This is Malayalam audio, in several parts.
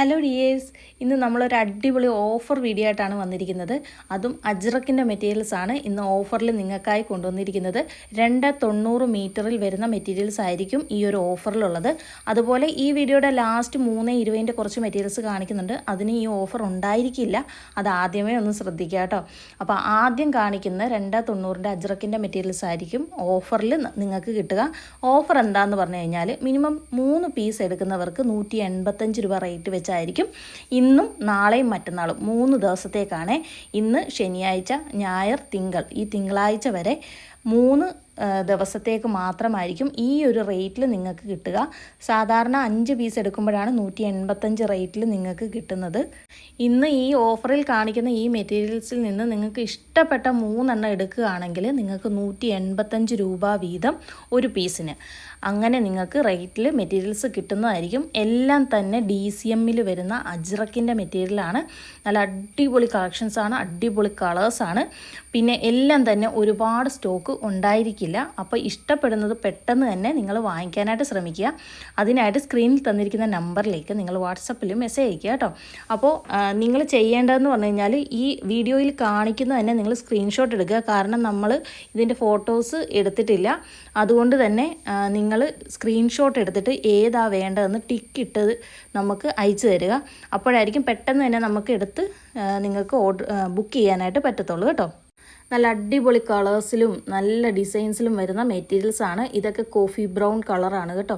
ഹലോ ഡിയേഴ്സ് ഇന്ന് നമ്മളൊരു അടിപൊളി ഓഫർ വീഡിയോ ആയിട്ടാണ് വന്നിരിക്കുന്നത്. അതും അജ്രക്കിന്റെ മെറ്റീരിയൽസ് ആണ് ഇന്ന് ഓഫറിൽ നിങ്ങൾക്കായി കൊണ്ടുവന്നിരിക്കുന്നത്. രണ്ട് തൊണ്ണൂറ് മീറ്ററിൽ വരുന്ന മെറ്റീരിയൽസ് ആയിരിക്കും ഈ ഒരു ഓഫറിലുള്ളത്. അതുപോലെ ഈ വീഡിയോയുടെ ലാസ്റ്റ് മൂന്ന് ഇരുപതിന്റെ കുറച്ച് മെറ്റീരിയൽസ് കാണിക്കുന്നുണ്ട്. അതിന് ഈ ഓഫർ ഉണ്ടായിരിക്കില്ല. അത് ആദ്യമേ ഒന്ന് ശ്രദ്ധിക്കുക കേട്ടോ. അപ്പോൾ ആദ്യം കാണിക്കുന്ന രണ്ട് തൊണ്ണൂറിന്റെ അജ്രക്കിന്റെ മെറ്റീരിയൽസ് ആയിരിക്കും ഓഫറിൽ നിങ്ങൾക്ക് കിട്ടുക. ഓഫർ എന്താണെന്ന് പറഞ്ഞു കഴിഞ്ഞാൽ മിനിമം മൂന്ന് പീസ് എടുക്കുന്നവർക്ക് നൂറ്റി രൂപ റേറ്റ് വെച്ചായിരിക്കും ഇന്നും നാളെയും മറ്റന്നാളും മൂന്ന് ദിവസത്തേക്കാണ് ഇന്ന് ശനിയാഴ്ച ഞായർ തിങ്കൾ. ഈ തിങ്കളാഴ്ച വരെ മൂന്ന് ദിവസത്തേക്ക് മാത്രമായിരിക്കും ഈ ഒരു റേറ്റിൽ നിങ്ങൾക്ക് കിട്ടുക. സാധാരണ അഞ്ച് പീസ് എടുക്കുമ്പോഴാണ് നൂറ്റി എൺപത്തഞ്ച് റേറ്റിൽ നിങ്ങൾക്ക് കിട്ടുന്നത്. ഇന്ന് ഈ ഓഫറിൽ കാണിക്കുന്ന ഈ മെറ്റീരിയൽസിൽ നിന്ന് നിങ്ങൾക്ക് ഇഷ്ടപ്പെട്ട മൂന്നെണ്ണം എടുക്കുകയാണെങ്കിൽ നിങ്ങൾക്ക് നൂറ്റി എൺപത്തഞ്ച് രൂപ വീതം ഒരു പീസിന്. അങ്ങനെ നിങ്ങൾക്ക് റേറ്റിൽ മെറ്റീരിയൽസ് കിട്ടുന്നതായിരിക്കും. എല്ലാം തന്നെ ഡി സി എമ്മിൽ വരുന്ന അജ്രക്കിന്റെ മെറ്റീരിയലാണ്. നല്ല അടിപൊളി കളക്ഷൻസാണ് അടിപൊളി കളേഴ്സാണ് പിന്നെ എല്ലാം തന്നെ ഒരുപാട് സ്റ്റോക്ക് ഉണ്ടായിരിക്കില്ല. അപ്പോൾ ഇഷ്ടപ്പെടുന്നത് പെട്ടെന്ന് തന്നെ നിങ്ങൾ വാങ്ങിക്കാനായിട്ട് ശ്രമിക്കുക. അതിനായിട്ട് സ്ക്രീനിൽ തന്നിരിക്കുന്ന നമ്പറിലേക്ക് നിങ്ങൾ വാട്സപ്പിൽ മെസ്സേജ് അയക്കുക കേട്ടോ. അപ്പോൾ നിങ്ങൾ ചെയ്യേണ്ടതെന്ന് പറഞ്ഞു കഴിഞ്ഞാൽ ഈ വീഡിയോയിൽ കാണിക്കുന്ന തന്നെ നിങ്ങൾ സ്ക്രീൻഷോട്ട് എടുക്കുക. കാരണം നമ്മൾ ഇതിന്റെ ഫോട്ടോസ് എടുത്തിട്ടില്ല. അതുകൊണ്ട് തന്നെ നിങ്ങൾ സ്ക്രീൻഷോട്ട് എടുത്തിട്ട് ഏതാ വേണ്ടതെന്ന് ടിക്ക് ഇട്ടത് നമുക്ക് അയച്ചു തരിക. അപ്പോഴായിരിക്കും പെട്ടെന്ന് തന്നെ നമുക്ക് എടുത്ത് നിങ്ങൾക്ക് ഓർഡർ ബുക്ക് ചെയ്യാനായിട്ട് പറ്റത്തുള്ളൂ കേട്ടോ. നല്ല അടിപൊളി കളേഴ്സിലും നല്ല ഡിസൈൻസിലും വരുന്ന മെറ്റീരിയൽസ് ആണ്. ഇതൊക്കെ കോഫി ബ്രൗൺ കളറാണ് കേട്ടോ.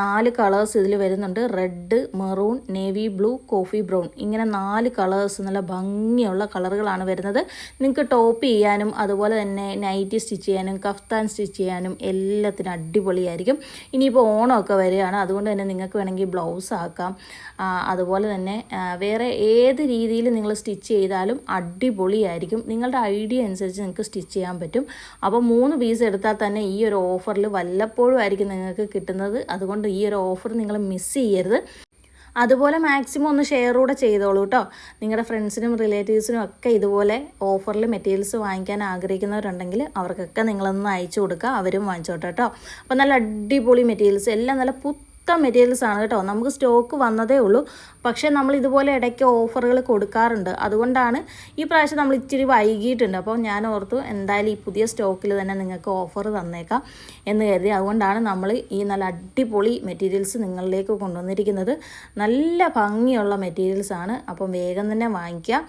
നാല് കളേഴ്സ് ഇതിൽ വരുന്നുണ്ട്. Red maroon navy blue coffee brown. ഇങ്ങനെ നാല് കളേഴ്സ് നല്ല ഭംഗിയുള്ള കളറുകളാണ് വരുന്നത്. നിങ്ങൾക്ക് ടോപ്പ് ചെയ്യാനും അതുപോലെ തന്നെ നൈറ്റി സ്റ്റിച്ച് ചെയ്യാനും കഫ്താൻ സ്റ്റിച്ച് ചെയ്യാനും എല്ലാത്തിനും അടിപൊളിയായിരിക്കും. ഇനിയിപ്പോൾ ഓണമൊക്കെ വരികയാണ്. അതുകൊണ്ട് തന്നെ നിങ്ങൾക്ക് വേണമെങ്കിൽ ബ്ലൗസ് ആക്കാം. അതുപോലെ തന്നെ വേറെ ഏത് രീതിയിൽ നിങ്ങൾ സ്റ്റിച്ച് ചെയ്താലും അടിപൊളിയായിരിക്കും. നിങ്ങളുടെ ഐഡിയ അനുസരിച്ച് നിങ്ങൾക്ക് സ്റ്റിച്ച് ചെയ്യാൻ പറ്റും. അപ്പോൾ മൂന്ന് പീസ് എടുത്താൽ തന്നെ ഈ ഒരു ഓഫറിൽ വല്ലപ്പോഴും ആയിരിക്കും നിങ്ങൾക്ക് കിട്ടുന്നത്. അതുകൊണ്ട് ഈ ഒരു ഓഫർ നിങ്ങൾ മിസ് ചെയ്യരുത്. അതുപോലെ മാക്സിമം ഒന്ന് ഷെയർ കൂടെ ചെയ്തോളൂ കേട്ടോ നിങ്ങളുടെ ഫ്രണ്ട്സിനും റിലേറ്റീവ്സിനും ഒക്കെ ഇതുപോലെ ഓഫറിൽ മെറ്റീരിയൽസ് വാങ്ങിക്കാൻ ആഗ്രഹിക്കുന്നവരുണ്ടെങ്കിൽ അവർക്കൊക്കെ നിങ്ങളൊന്ന് അയച്ചു കൊടുക്കുക. അവരും വാങ്ങിച്ചോട്ടെ കേട്ടോ അപ്പോൾ നല്ല അടിപൊളി മെറ്റീരിയൽസ് എല്ലാം നല്ല പുത്ത മെറ്റീരിയൽസ് ആണ് കേട്ടോ. നമുക്ക് സ്റ്റോക്ക് വന്നതേ ഉള്ളൂ. പക്ഷേ നമ്മൾ ഇതുപോലെ ഇടയ്ക്ക് ഓഫറുകൾ കൊടുക്കാറുണ്ട്. അതുകൊണ്ടാണ് ഈ പ്രാവശ്യം നമ്മൾ ഇച്ചിരി വൈകിയിട്ടുണ്ട്. അപ്പോൾ ഞാൻ ഓർത്തു എന്തായാലും ഈ പുതിയ സ്റ്റോക്കിൽ തന്നെ നിങ്ങൾക്ക് ഓഫർ തന്നേക്കാം എന്ന് കരുതി. അതുകൊണ്ടാണ് നമ്മൾ ഈ നല്ല അടിപൊളി മെറ്റീരിയൽസ് നിങ്ങളിലേക്ക് കൊണ്ടുവന്നിരിക്കുന്നത്. നല്ല ഭംഗിയുള്ള മെറ്റീരിയൽസ് ആണ്. അപ്പം വേഗം തന്നെ വാങ്ങിക്കുക.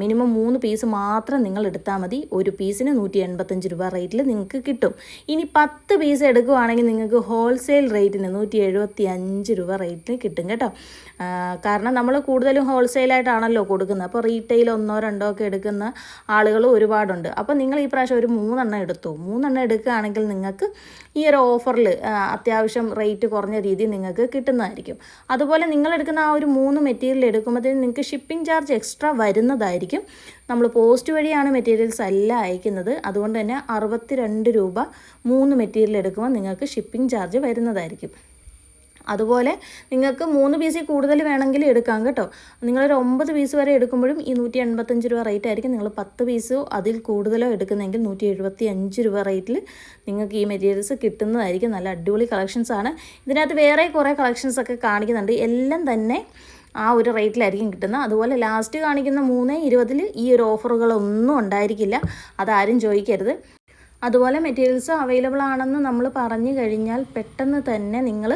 മിനിമം മൂന്ന് പീസ് മാത്രം നിങ്ങൾ എടുത്താൽ മതി. ഒരു പീസിന് നൂറ്റി എൺപത്തഞ്ച് രൂപ റേറ്റിൽ നിങ്ങൾക്ക് കിട്ടും. ഇനി പത്ത് പീസ് എടുക്കുവാണെങ്കിൽ നിങ്ങൾക്ക് ഹോൾസെയിൽ റേറ്റിന് നൂറ്റി എഴുപത്തി അഞ്ച് രൂപ റേറ്റിന് കിട്ടും കേട്ടോ. കാരണം നമ്മൾ കൂടുതലും ഹോൾസെയിലായിട്ടാണല്ലോ കൊടുക്കുന്നത്. അപ്പോൾ റീറ്റെയിൽ ഒന്നോ രണ്ടോ ഒക്കെ എടുക്കുന്ന ആളുകൾ ഒരുപാടുണ്ട്. അപ്പോൾ നിങ്ങൾ ഈ പ്രാവശ്യം ഒരു മൂന്നെണ്ണം എടുത്തു? മൂന്നെണ്ണം എടുക്കുകയാണെങ്കിൽ നിങ്ങൾക്ക് ഈ ഒരു ഓഫറിൽ അത്യാവശ്യം റേറ്റ് കുറഞ്ഞ രീതി നിങ്ങൾക്ക് കിട്ടുന്നതായിരിക്കും. അതുപോലെ നിങ്ങൾ എടുക്കുന്ന ആ ഒരു മൂന്ന് മെറ്റീരിയൽ എടുക്കുമ്പോഴത്തേക്കും നിങ്ങൾക്ക് ഷിപ്പിംഗ് ചാർജ് എക്സ്ട്രാ വരുന്നതായിരിക്കും. നമ്മൾ പോസ്റ്റ് വഴിയാണ് മെറ്റീരിയൽസ് എല്ലാം അയക്കുന്നത്. അതുകൊണ്ട് തന്നെ അറുപത്തി രണ്ട് രൂപ മൂന്ന് മെറ്റീരിയൽ എടുക്കുമ്പോൾ നിങ്ങൾക്ക് ഷിപ്പിംഗ് ചാർജ് വരുന്നതായിരിക്കും. അതുപോലെ നിങ്ങൾക്ക് മൂന്ന് പീസിൽ കൂടുതൽ വേണമെങ്കിൽ എടുക്കാം കേട്ടോ. നിങ്ങളൊരു ഒമ്പത് പീസ് വരെ എടുക്കുമ്പോഴും ഈ നൂറ്റി എൺപത്തഞ്ച് രൂപ റേറ്റ് ആയിരിക്കും. നിങ്ങൾ പത്ത് പീസോ അതിൽ കൂടുതലോ എടുക്കുന്നെങ്കിൽ നൂറ്റി എഴുപത്തി അഞ്ച് രൂപ റേറ്റിൽ നിങ്ങൾക്ക് ഈ മെറ്റീരിയൽസ് കിട്ടുന്നതായിരിക്കും. നല്ല അടിപൊളി കളക്ഷൻസ് ആണ്. ഇതിനകത്ത് വേറെ കുറേ കളക്ഷൻസ് ഒക്കെ കാണിക്കുന്നുണ്ട്. എല്ലാം തന്നെ ആ ഒരു റേറ്റിലായിരിക്കും കിട്ടുന്നത്. അതുപോലെ ലാസ്റ്റ് കാണിക്കുന്ന മൂന്ന് ഇരുപതിൽ ഈ ഒരു ഓഫറുകളൊന്നും ഉണ്ടായിരിക്കില്ല. അതാരും ചോദിക്കരുത്. അതുപോലെ മെറ്റീരിയൽസ് അവൈലബിൾ ആണെന്ന് നമ്മൾ പറഞ്ഞു കഴിഞ്ഞാൽ പെട്ടെന്ന് തന്നെ നിങ്ങൾ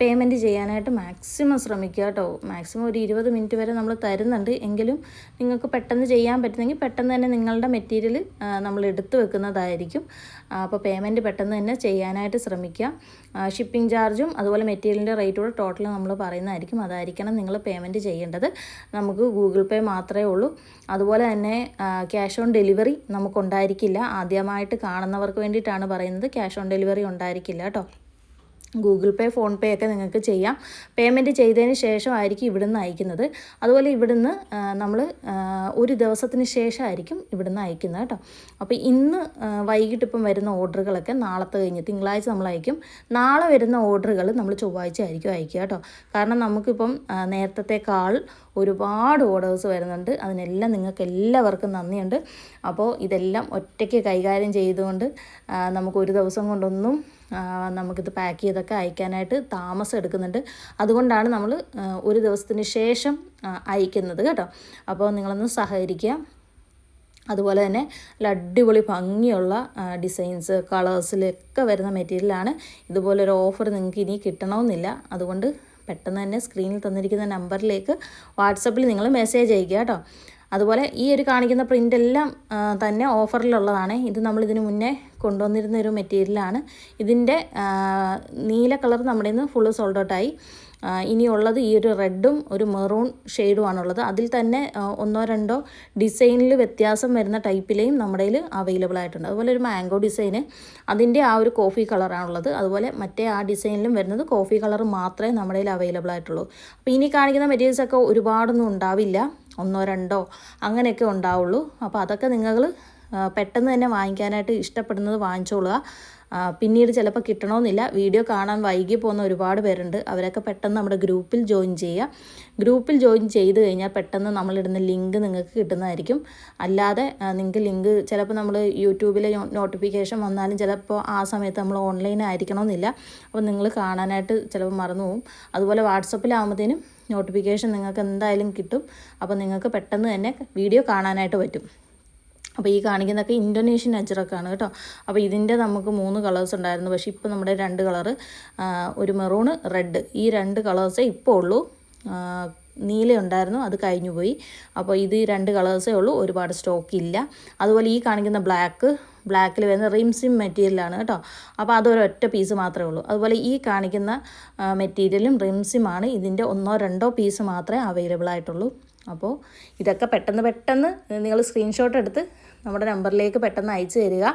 പേയ്മെന്റ് ചെയ്യാനായിട്ട് മാക്സിമം ശ്രമിക്കുക കേട്ടോ. മാക്സിമം ഒരു ഇരുപത് മിനിറ്റ് വരെ നമ്മൾ തരുന്നുണ്ട്. എങ്കിലും നിങ്ങൾക്ക് പെട്ടെന്ന് ചെയ്യാൻ പറ്റുന്നെങ്കിൽ പെട്ടെന്ന് തന്നെ നിങ്ങളുടെ മെറ്റീരിയൽ നമ്മൾ എടുത്തു വെക്കുന്നതായിരിക്കും. അപ്പോൾ പേയ്മെന്റ് പെട്ടെന്ന് തന്നെ ചെയ്യാനായിട്ട് ശ്രമിക്കുക. ഷിപ്പിംഗ് ചാർജും അതുപോലെ മെറ്റീരിയലിന്റെ റേറ്റോട് ടോട്ടൽ നമ്മൾ പറയുന്നതായിരിക്കും. അതായിരിക്കണം നിങ്ങൾ പേയ്മെന്റ് ചെയ്യേണ്ടത്. നമുക്ക് ഗൂഗിൾ പേ മാത്രമേ ഉള്ളൂ. അതുപോലെ തന്നെ ക്യാഷ് ഓൺ ഡെലിവറി നമുക്കുണ്ടായിരിക്കില്ല. ആദ്യമായിട്ട് കാണുന്നവർക്ക് വേണ്ടിയിട്ടാണ് പറയുന്നത്. ക്യാഷ് ഓൺ ഡെലിവറി ഉണ്ടായിരിക്കില്ല കേട്ടോ. ഗൂഗിൾ പേ ഫോൺ പേ ഒക്കെ നിങ്ങൾക്ക് ചെയ്യാം. പേയ്മെന്റ് ചെയ്തതിന് ശേഷമായിരിക്കും ഇവിടുന്ന് അയക്കുന്നത്. അതുപോലെ ഇവിടുന്ന് നമ്മൾ ഒരു ദിവസത്തിന് ശേഷമായിരിക്കും ഇവിടുന്ന് അയക്കുന്നത് കേട്ടോ. അപ്പോൾ ഇന്ന് വൈകിട്ട് ഇപ്പം വരുന്ന ഓർഡറുകളൊക്കെ നാളത്തെ കഴിഞ്ഞ് തിങ്കളാഴ്ച നമ്മൾ അയക്കും. നാളെ വരുന്ന ഓർഡറുകൾ നമ്മൾ ചൊവ്വാഴ്ച ആയിരിക്കും അയക്കുക കേട്ടോ. കാരണം നമുക്കിപ്പം നേരത്തേക്കാൾ ഒരുപാട് ഓർഡേഴ്സ് വരുന്നുണ്ട്. അതിനെല്ലാം നിങ്ങൾക്ക് എല്ലാവർക്കും നന്ദിയുണ്ട്. അപ്പോൾ ഇതെല്ലാം ഒറ്റയ്ക്ക് കൈകാര്യം ചെയ്തുകൊണ്ട് നമുക്ക് ഒരു ദിവസം കൊണ്ടൊന്നും നമുക്കിത് പാക്ക് ചെയ്തൊക്കെ അയക്കാനായിട്ട് താമസം എടുക്കുന്നുണ്ട്. അതുകൊണ്ടാണ് നമ്മൾ ഒരു ദിവസത്തിന് ശേഷം അയക്കുന്നത് കേട്ടോ. അപ്പോൾ നിങ്ങളൊന്ന് സഹകരിക്കുക. അതുപോലെ തന്നെ അടിപൊളി ഭംഗിയുള്ള ഡിസൈൻസ് കളേഴ്സിലൊക്കെ വരുന്ന മെറ്റീരിയലാണ് ഇതുപോലൊരു ഓഫർ നിങ്ങൾക്ക് ഇനി കിട്ടണമെന്നില്ല. അതുകൊണ്ട് പെട്ടെന്ന് തന്നെ സ്ക്രീനിൽ തന്നിരിക്കുന്ന നമ്പറിലേക്ക് വാട്സപ്പിൽ നിങ്ങൾ മെസ്സേജ് അയക്കുക കേട്ടോ. അതുപോലെ ഈ ഒരു കാണിക്കുന്ന പ്രിന്റ് എല്ലാം ആ, തന്നെ ഓഫറിലുള്ളതാണ് ഇത് നമ്മൾ ഇതിന് മുന്നേ കൊണ്ടുവന്നിരുന്ന ഒരു മെറ്റീരിയലാണ്. ഇതിന്റെ നീല കളർ നമ്മുടെ നിന്ന് ഫുള്ള് സോൾഡ് ഔട്ടായി ഇനിയുള്ളത് ഈ ഒരു റെഡും ഒരു മെറൂൺ ഷെയ്ഡുമാണുള്ളത് അതിൽ തന്നെ ഒന്നോ രണ്ടോ ഡിസൈനിൽ വ്യത്യാസം വരുന്ന ടൈപ്പിലെയും നമ്മുടെ അവൈലബിൾ ആയിട്ടുണ്ട്. അതുപോലെ ഒരു മാംഗോ ഡിസൈന്. അതിന്റെ ആ ഒരു കോഫി കളറാണുള്ളത് അതുപോലെ മറ്റേ ആ ഡിസൈനിലും വരുന്നത് കോഫി കളർ മാത്രമേ നമ്മുടെ അവൈലബിൾ ആയിട്ടുള്ളൂ. അപ്പോൾ ഇനി കാണിക്കുന്ന മെറ്റീരിയൽസൊക്കെ ഒരുപാടൊന്നും ഉണ്ടാവില്ല. ഒന്നോ രണ്ടോ അങ്ങനെയൊക്കെ ഉണ്ടാവുള്ളൂ. അപ്പോൾ അതൊക്കെ നിങ്ങൾ പെട്ടെന്ന് തന്നെ വാങ്ങിക്കാനായിട്ട് ഇഷ്ടപ്പെടുന്നത് വാങ്ങിച്ചോളുക. പിന്നീട് ചിലപ്പോൾ കിട്ടണമെന്നില്ല വീഡിയോ കാണാൻ വൈകി പോകുന്ന ഒരുപാട് പേരുണ്ട്. അവരൊക്കെ പെട്ടെന്ന് നമ്മുടെ ഗ്രൂപ്പിൽ ജോയിൻ ചെയ്യുക. ഗ്രൂപ്പിൽ ജോയിൻ ചെയ്ത് കഴിഞ്ഞാൽ പെട്ടെന്ന് നമ്മളിടുന്ന ലിങ്ക് നിങ്ങൾക്ക് കിട്ടുന്നതായിരിക്കും. അല്ലാതെ നിങ്ങൾക്ക് ലിങ്ക് ചിലപ്പോൾ നമ്മൾ യൂട്യൂബിലെ നോട്ടിഫിക്കേഷൻ വന്നാലും ചിലപ്പോൾ ആ സമയത്ത് നമ്മൾ ഓൺലൈൻ ആയിരിക്കണമെന്നില്ല അപ്പോൾ നിങ്ങൾ കാണാനായിട്ട് ചിലപ്പോൾ മറന്നു പോകും. അതുപോലെ വാട്സപ്പിലാകുമ്പോഴത്തേനും നോട്ടിഫിക്കേഷൻ നിങ്ങൾക്ക് എന്തായാലും കിട്ടും. അപ്പോൾ നിങ്ങൾക്ക് പെട്ടെന്ന് തന്നെ വീഡിയോ കാണാനായിട്ട് പറ്റും. അപ്പോൾ ഈ കാണിക്കുന്നതൊക്കെ ഇൻഡോനേഷ്യൻ അജ്രക്കാണ് കേട്ടോ. അപ്പോൾ ഇതിന്റെ നമുക്ക് മൂന്ന് കളേഴ്സ് ഉണ്ടായിരുന്നു. പക്ഷേ ഇപ്പോൾ നമ്മുടെ രണ്ട് കളറ് ഒരു മെറൂണ് റെഡ് ഈ രണ്ട് കളേഴ്സേ ഇപ്പോൾ ഉള്ളൂ. നീല ഉണ്ടായിരുന്നു അത് കഴിഞ്ഞു പോയി. അപ്പോൾ ഇത് രണ്ട് കളേഴ്സേ ഉള്ളൂ. ഒരുപാട് സ്റ്റോക്ക് ഇല്ല. അതുപോലെ ഈ കാണിക്കുന്ന ബ്ലാക്ക് ബ്ലാക്കിൽ വരുന്ന റിംസിം മെറ്റീരിയലാണ് കേട്ടോ. അപ്പോൾ അതൊരൊറ്റ പീസ് മാത്രമേ ഉള്ളൂ. അതുപോലെ ഈ കാണിക്കുന്ന മെറ്റീരിയലും റിംസിമാണ് ഇതിന്റെ ഒന്നോ രണ്ടോ പീസ് മാത്രമേ അവൈലബിൾ ആയിട്ടുള്ളൂ. അപ്പോൾ ഇതൊക്കെ പെട്ടെന്ന് പെട്ടെന്ന് നിങ്ങൾ സ്ക്രീൻഷോട്ട് എടുത്ത് നമ്മുടെ നമ്പറിലേക്ക് പെട്ടെന്ന് അയച്ചു തരിക.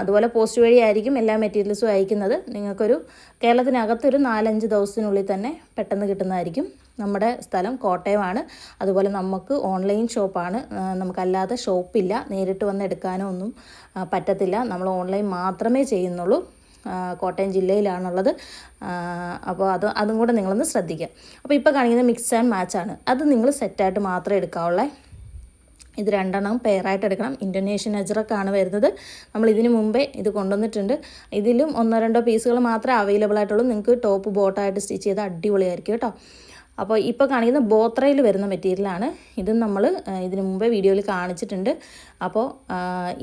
അതുപോലെ പോസ്റ്റ് വഴി ആയിരിക്കും എല്ലാ മെറ്റീരിയൽസും അയക്കുന്നത്. നിങ്ങൾക്കൊരു കേരളത്തിനകത്തൊരു നാലഞ്ച് ദിവസത്തിനുള്ളിൽ തന്നെ പെട്ടെന്ന് കിട്ടുന്നതായിരിക്കും. നമ്മുടെ സ്ഥലം കോട്ടയമാണ്. അതുപോലെ നമുക്ക് ഓൺലൈൻ ഷോപ്പാണ് നമുക്കല്ലാതെ ഷോപ്പില്ല നേരിട്ട് വന്ന് എടുക്കാനോ ഒന്നും പറ്റത്തില്ല. നമ്മൾ ഓൺലൈൻ മാത്രമേ ചെയ്യുന്നുള്ളൂ. കോട്ടയം ജില്ലയിലാണുള്ളത്. അപ്പോൾ അത് അതും കൂടെ നിങ്ങളൊന്ന് ശ്രദ്ധിക്കുക. അപ്പോൾ ഇപ്പോൾ കാണിക്കുന്നത് മിക്സ് ആൻഡ് മാച്ച് ആണ്. അത് നിങ്ങൾ സെറ്റായിട്ട് മാത്രമേ എടുക്കാവുള്ളേ. ഇത് രണ്ടെണ്ണം പെയറായിട്ട് എടുക്കണം. ഇൻഡോനേഷ്യൻ അജ്രക്കാണ് വരുന്നത്. നമ്മൾ ഇതിന് മുമ്പേ ഇത് കൊണ്ടുവന്നിട്ടുണ്ട്. ഇതിലും ഒന്നോ രണ്ടോ പീസുകൾ മാത്രമേ അവൈലബിൾ ആയിട്ടുള്ളൂ. നിങ്ങൾക്ക് ടോപ്പ് ബോട്ടായിട്ട് സ്റ്റിച്ച് ചെയ്ത് അടിപൊളിയായിരിക്കും കേട്ടോ. അപ്പോൾ ഇപ്പോൾ കാണിക്കുന്ന ബോത്രയിൽ വരുന്ന മെറ്റീരിയലാണ് ഇത് നമ്മൾ ഇതിന് മുമ്പേ വീഡിയോയിൽ കാണിച്ചിട്ടുണ്ട്. അപ്പോൾ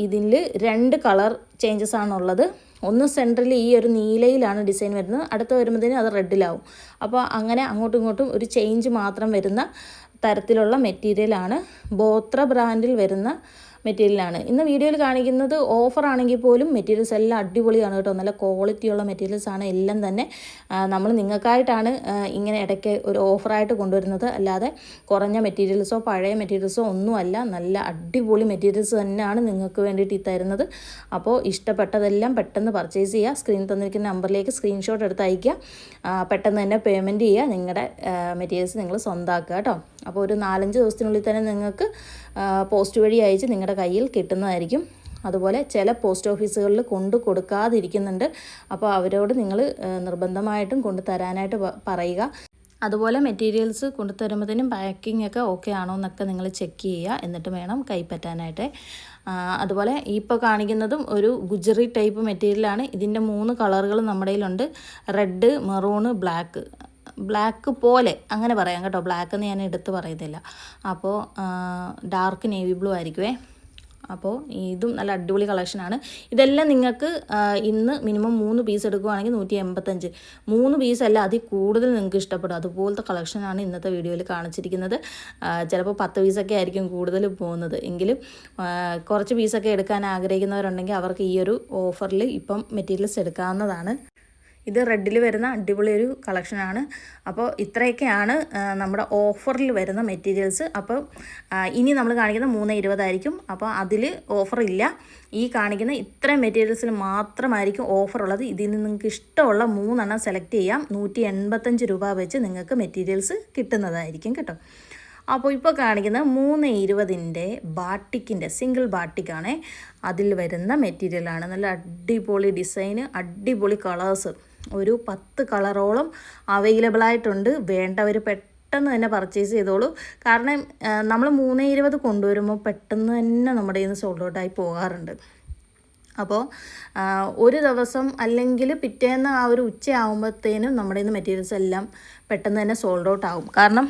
ഇതിൽ രണ്ട് കളർ ചേഞ്ചസ് ആണുള്ളത്. ഒന്ന് സെന്ററിൽ ഈ ഒരു നീലയിലാണ് ഡിസൈൻ വരുന്നത്. അടുത്ത് വരുമ്പോഴത്തേനും അത് റെഡിലാവും. അപ്പോൾ അങ്ങനെ അങ്ങോട്ടും ഇങ്ങോട്ടും ഒരു ചേഞ്ച് മാത്രം വരുന്ന തരത്തിലുള്ള മെറ്റീരിയലാണ്. ബോത്ര ബ്രാൻഡിൽ വരുന്ന മെറ്റീരിയലാണ്. ഇന്ന് വീഡിയോയിൽ കാണിക്കുന്നത് ഓഫർ ആണെങ്കിൽ പോലും മെറ്റീരിയൽസ് എല്ലാം അടിപൊളിയാണ് കേട്ടോ. നല്ല ക്വാളിറ്റിയുള്ള മെറ്റീരിയൽസ് ആണ് എല്ലാം തന്നെ. നമ്മൾ നിങ്ങൾക്കായിട്ടാണ് ഇങ്ങനെ ഇടയ്ക്ക് ഒരു ഓഫറായിട്ട് കൊണ്ടുവരുന്നത്. അല്ലാതെ കുറഞ്ഞ മെറ്റീരിയൽസോ പഴയ മെറ്റീരിയൽസോ ഒന്നുമല്ല. നല്ല അടിപൊളി മെറ്റീരിയൽസ് തന്നെയാണ് നിങ്ങൾക്ക് വേണ്ടിയിട്ട് ഈ തരുന്നത്. അപ്പോൾ ഇഷ്ടപ്പെട്ടതെല്ലാം പെട്ടെന്ന് പർച്ചേസ് ചെയ്യുക. സ്ക്രീൻ തന്നിരിക്കുന്ന നമ്പറിലേക്ക് സ്ക്രീൻഷോട്ട് എടുത്ത് അയക്കുക പെട്ടെന്ന് തന്നെ പേയ്മെന്റ് ചെയ്യുക. നിങ്ങളുടെ മെറ്റീരിയൽസ് നിങ്ങൾ സ്വന്തമാക്കുക കേട്ടോ. അപ്പോൾ ഒരു നാലഞ്ച് ദിവസത്തിനുള്ളിൽ തന്നെ നിങ്ങൾക്ക് പോസ്റ്റ് വഴി അയച്ച് നിങ്ങളുടെ കയ്യിൽ കിട്ടുന്നതായിരിക്കും. അതുപോലെ ചില പോസ്റ്റ് ഓഫീസുകളിൽ കൊണ്ട് കൊടുക്കാതിരിക്കുന്നുണ്ട്. അപ്പോൾ അവരോട് നിങ്ങൾ നിർബന്ധമായിട്ടും കൊണ്ട് തരാനായിട്ട് പറയുക. അതുപോലെ മെറ്റീരിയൽസ് കൊണ്ടുതരുമ്പോഴത്തേനും പാക്കിംഗ് ഒക്കെ ഓക്കെ ആണോ എന്നൊക്കെ നിങ്ങൾ ചെക്ക് ചെയ്യുക. എന്നിട്ട് വേണം കൈപ്പറ്റാനായിട്ട്. അതുപോലെ ഇപ്പോൾ കാണിക്കുന്നതും ഒരു ഗുജറി ടൈപ്പ് മെറ്റീരിയലാണ് ഇതിന്റെ മൂന്ന് കളറുകൾ നമ്മുടെ കയ്യിലുണ്ട്. റെഡ് മെറൂണ് ബ്ലാക്ക് ബ്ലാക്ക് പോലെ അങ്ങനെ പറയാം കേട്ടോ. ബ്ലാക്ക് എന്ന് ഞാൻ എടുത്ത് പറയുന്നില്ല അപ്പോൾ ഡാർക്ക് നേവി ബ്ലൂ ആയിരിക്കുമേ അപ്പോൾ ഇതും നല്ല അടിപൊളി കളക്ഷനാണ് ഇതെല്ലാം നിങ്ങൾക്ക് ഇന്ന് മിനിമം മൂന്ന് പീസ് എടുക്കുകയാണെങ്കിൽ നൂറ്റി എൺപത്തഞ്ച് മൂന്ന് അല്ല അതിൽ കൂടുതൽ നിങ്ങൾക്ക് ഇഷ്ടപ്പെടും. അതുപോലത്തെ കളക്ഷനാണ് ഇന്നത്തെ വീഡിയോയിൽ കാണിച്ചിരിക്കുന്നത്. ചിലപ്പോൾ പത്ത് പീസൊക്കെ ആയിരിക്കും കൂടുതൽ പോകുന്നത്. എങ്കിലും കുറച്ച് പീസൊക്കെ എടുക്കാൻ ആഗ്രഹിക്കുന്നവരുണ്ടെങ്കിൽ അവർക്ക് ഈ ഒരു ഓഫറിൽ ഇപ്പം മെറ്റീരിയൽസ് എടുക്കാവുന്നതാണ്. ഇത് റെഡിൽ വരുന്ന അടിപൊളി ഒരു കളക്ഷനാണ് അപ്പോൾ ഇത്രയൊക്കെയാണ് നമ്മുടെ ഓഫറിൽ വരുന്ന മെറ്റീരിയൽസ് അപ്പോൾ ഇനി നമ്മൾ കാണിക്കുന്ന മൂന്ന് ഇരുപതായിരിക്കും. അപ്പോൾ അതിൽ ഓഫറില്ല ഈ കാണിക്കുന്ന ഇത്രയും മെറ്റീരിയൽസിൽ മാത്രമായിരിക്കും ഓഫർ ഉള്ളത്. ഇതിൽ നിന്ന് നിങ്ങൾക്ക് ഇഷ്ടമുള്ള മൂന്നെണ്ണം സെലക്ട് ചെയ്യാം. നൂറ്റി രൂപ വെച്ച് നിങ്ങൾക്ക് മെറ്റീരിയൽസ് കിട്ടുന്നതായിരിക്കും കേട്ടോ. അപ്പോൾ ഇപ്പോൾ കാണിക്കുന്ന മൂന്ന് ഇരുപതിന്റെ ബാട്ടിക്കിന്റെ സിംഗിൾ ബാട്ടിക്കാണ് അതിൽ വരുന്ന മെറ്റീരിയലാണ്. നല്ല അടിപൊളി ഡിസൈന് അടിപൊളി കളേഴ്സ്. ഒരു പത്ത് കളറോളം അവൈലബിൾ ആയിട്ടുണ്ട് വേണ്ടവർ പെട്ടെന്ന് തന്നെ പർച്ചേസ് ചെയ്തോളൂ. കാരണം നമ്മൾ മൂന്ന് ഇരുപത് കൊണ്ടുവരുമ്പോൾ പെട്ടെന്ന് തന്നെ നമ്മുടെ ഇന്ന് സോൾഡ് ഔട്ടായി പോകാറുണ്ട്. അപ്പോൾ ഒരു ദിവസം അല്ലെങ്കിൽ പിറ്റേന്ന് ആ ഒരു ഉച്ചയാകുമ്പോഴത്തേനും നമ്മുടെ ഇന്ന് മെറ്റീരിയൽസ് എല്ലാം പെട്ടെന്ന് തന്നെ സോൾഡ് ഔട്ട് ആകും കാരണം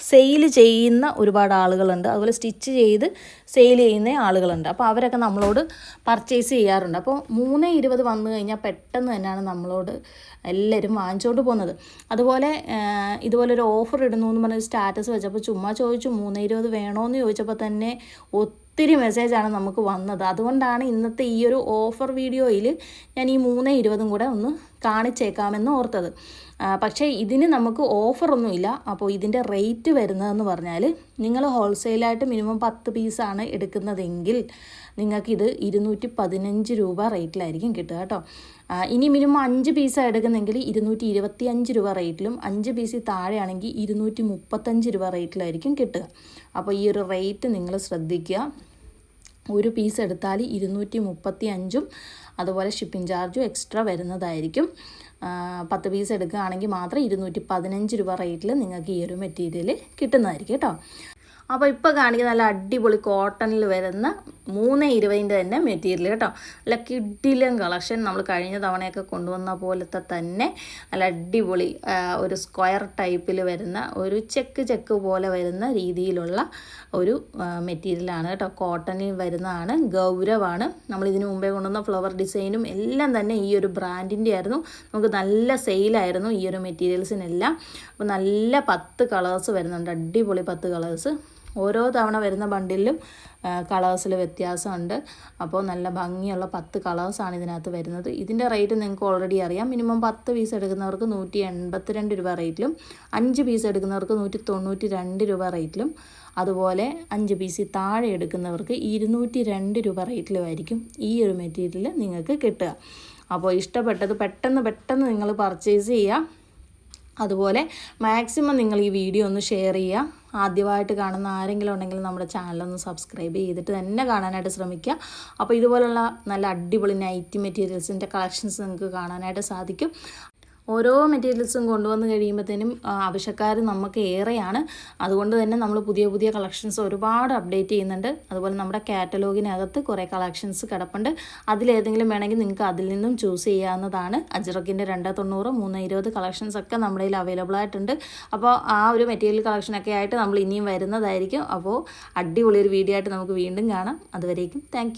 സെയിൽ ചെയ്യുന്ന ഒരുപാട് ആളുകളുണ്ട്. അതുപോലെ സ്റ്റിച്ച് ചെയ്ത് സെയിൽ ചെയ്യുന്ന ആളുകളുണ്ട്. അപ്പോൾ അവരൊക്കെ നമ്മളോട് പർച്ചേസ് ചെയ്യാറുണ്ട്. അപ്പോൾ മൂന്ന് ഇരുപത് വന്നു കഴിഞ്ഞാൽ പെട്ടെന്ന് തന്നെയാണ് നമ്മളോട് എല്ലാവരും വാങ്ങിച്ചുകൊണ്ട് പോകുന്നത്. അതുപോലെ ഇതുപോലെ ഇതുപോലൊരു ഓഫർ ഇടുന്നു എന്ന് പറഞ്ഞ സ്റ്റാറ്റസ് വെച്ചപ്പോൾ ചുമ്മാ ചോദിച്ചു മൂന്ന് ഇരുപത് വേണോ എന്ന് ചോദിച്ചപ്പോൾ തന്നെ മെസ്സേജാണ് നമുക്ക് വന്നത്. അതുകൊണ്ടാണ് ഇന്നത്തെ ഈ ഒരു ഓഫർ വീഡിയോയിൽ ഞാൻ ഈ മൂന്ന് ഇരുപതും കൂടെ ഒന്ന് കാണിച്ചേക്കാമെന്ന് ഓർത്തത്. പക്ഷേ ഇതിന് നമുക്ക് ഓഫറൊന്നുമില്ല അപ്പോൾ ഇതിന്റെ റേറ്റ് വരുന്നതെന്ന് പറഞ്ഞാൽ നിങ്ങൾ ഹോൾസെയിലായിട്ട് മിനിമം പത്ത് പീസാണ് എടുക്കുന്നതെങ്കിൽ നിങ്ങൾക്കിത് ഇരുന്നൂറ്റി പതിനഞ്ച് രൂപ റേറ്റിലായിരിക്കും കിട്ടുക കേട്ടോ. ഇനി മിനിമം അഞ്ച് പീസാണ് എടുക്കുന്നെങ്കിൽ ഇരുന്നൂറ്റി ഇരുപത്തി അഞ്ച് രൂപ റേറ്റിലും അഞ്ച് പീസിൽ താഴെയാണെങ്കിൽ ഇരുന്നൂറ്റി മുപ്പത്തഞ്ച് രൂപ റേറ്റിലായിരിക്കും കിട്ടുക. അപ്പോൾ ഈ ഒരു റേറ്റ് നിങ്ങൾ ശ്രദ്ധിക്കുക. ഒരു പീസ് എടുത്താൽ ഇരുന്നൂറ്റി മുപ്പത്തി അഞ്ചും അതുപോലെ ഷിപ്പിംഗ് ചാർജും എക്സ്ട്രാ വരുന്നതായിരിക്കും പത്ത് പീസ് എടുക്കുകയാണെങ്കിൽ മാത്രം ഇരുന്നൂറ്റി പതിനഞ്ച് രൂപ റേറ്റിൽ നിങ്ങൾക്ക് ഈ ഒരു മെറ്റീരിയൽ കിട്ടുന്നതായിരിക്കും കേട്ടോ. അപ്പോൾ ഇപ്പോൾ കാണിക്കുന്ന നല്ല അടിപൊളി കോട്ടണിൽ വരുന്ന മൂന്ന് ഇരുപതിന്റെ തന്നെ മെറ്റീരിയൽ കേട്ടോ. നല്ല കിഡിലും കളക്ഷൻ നമ്മൾ കഴിഞ്ഞ തവണയൊക്കെ കൊണ്ടുവന്ന പോലത്തെ തന്നെ നല്ല അടിപൊളി ഒരു സ്ക്വയർ ടൈപ്പിൽ വരുന്ന ഒരു ചെക്ക് ചെക്ക് പോലെ വരുന്ന രീതിയിലുള്ള ഒരു മെറ്റീരിയലാണ് കേട്ടോ. കോട്ടണിൽ വരുന്നതാണ് ഗൗരവാണ്. നമ്മൾ ഇതിനു മുമ്പേ കൊണ്ടുവന്ന ഫ്ലവർ ഡിസൈനും എല്ലാം തന്നെ ഈ ഒരു ബ്രാൻഡിന്റെ ആയിരുന്നു. നമുക്ക് നല്ല സെയിലായിരുന്നു ഈ ഒരു മെറ്റീരിയൽസിനെല്ലാം അപ്പോൾ നല്ല പത്ത് കളേഴ്സ് വരുന്നുണ്ട് അടിപൊളി പത്ത് കളേഴ്സ് ഓരോ തവണ വരുന്ന ബണ്ടിലും കളേഴ്സിൽ വ്യത്യാസമുണ്ട്. അപ്പോൾ നല്ല ഭംഗിയുള്ള പത്ത് കളേഴ്സാണ് ഇതിനകത്ത് വരുന്നത്. ഇതിന്റെ റേറ്റ് നിങ്ങൾക്ക് ഓൾറെഡി അറിയാം. മിനിമം പത്ത് പീസ് എടുക്കുന്നവർക്ക് നൂറ്റി എൺപത്തിരണ്ട് രൂപ റേറ്റിലും അഞ്ച് പീസ് എടുക്കുന്നവർക്ക് നൂറ്റി തൊണ്ണൂറ്റി രണ്ട് രൂപ റേറ്റിലും അതുപോലെ അഞ്ച് പീസിൽ താഴെ എടുക്കുന്നവർക്ക് ഇരുന്നൂറ്റി രണ്ട് രൂപ റേറ്റിലുമായിരിക്കും ഈ ഒരു മെറ്റീരിയൽ നിങ്ങൾക്ക് കിട്ടുക. അപ്പോൾ ഇഷ്ടപ്പെട്ടത് പെട്ടെന്ന് പെട്ടെന്ന് നിങ്ങൾ പർച്ചേസ് ചെയ്യുക. അതുപോലെ മാക്സിമം നിങ്ങൾ ഈ വീഡിയോ ഒന്ന് ഷെയർ ചെയ്യുക. ആദ്യമായിട്ട് കാണുന്ന ആരെങ്കിലും ഉണ്ടെങ്കിൽ നമ്മുടെ ചാനലൊന്ന് സബ്സ്ക്രൈബ് ചെയ്തിട്ട് തന്നെ കാണാനായിട്ട് ശ്രമിക്കുക. അപ്പോൾ ഇതുപോലുള്ള നല്ല അടിപൊളി നൈറ്റി മെറ്റീരിയൽസിന്റെ കളക്ഷൻസ് നിങ്ങൾക്ക് കാണാനായിട്ട് സാധിക്കും. ഓരോ മെറ്റീരിയൽസും കൊണ്ടുവന്ന് കഴിയുമ്പോഴത്തേനും ആവശ്യക്കാർ നമുക്ക് ഏറെയാണ്. അതുകൊണ്ട് തന്നെ നമ്മൾ പുതിയ പുതിയ കളക്ഷൻസ് ഒരുപാട് അപ്ഡേറ്റ് ചെയ്യുന്നുണ്ട്. അതുപോലെ നമ്മുടെ കാറ്റലോഗിനകത്ത് കുറേ കളക്ഷൻസ് കിടപ്പുണ്ട്. അതിലേതെങ്കിലും വേണമെങ്കിൽ നിങ്ങൾക്ക് അതിൽ നിന്നും ചൂസ് ചെയ്യാവുന്നതാണ്. അജ്രക്കിന്റെ രണ്ട് തൊണ്ണൂറ് മൂന്ന് ഇരുപത് കളക്ഷൻസ് ഒക്കെ നമ്മുടെ കയ്യിൽ അവൈലബിൾ ആയിട്ടുണ്ട്. അപ്പോൾ ആ ഒരു മെറ്റീരിയൽ കളക്ഷനൊക്കെ ആയിട്ട് നമ്മൾ ഇനിയും വരുന്നതായിരിക്കും. അപ്പോൾ അടിപൊളി ഒരു വീഡിയോ ആയിട്ട് നമുക്ക് വീണ്ടും കാണാം. അതുവരേക്കും താങ്ക്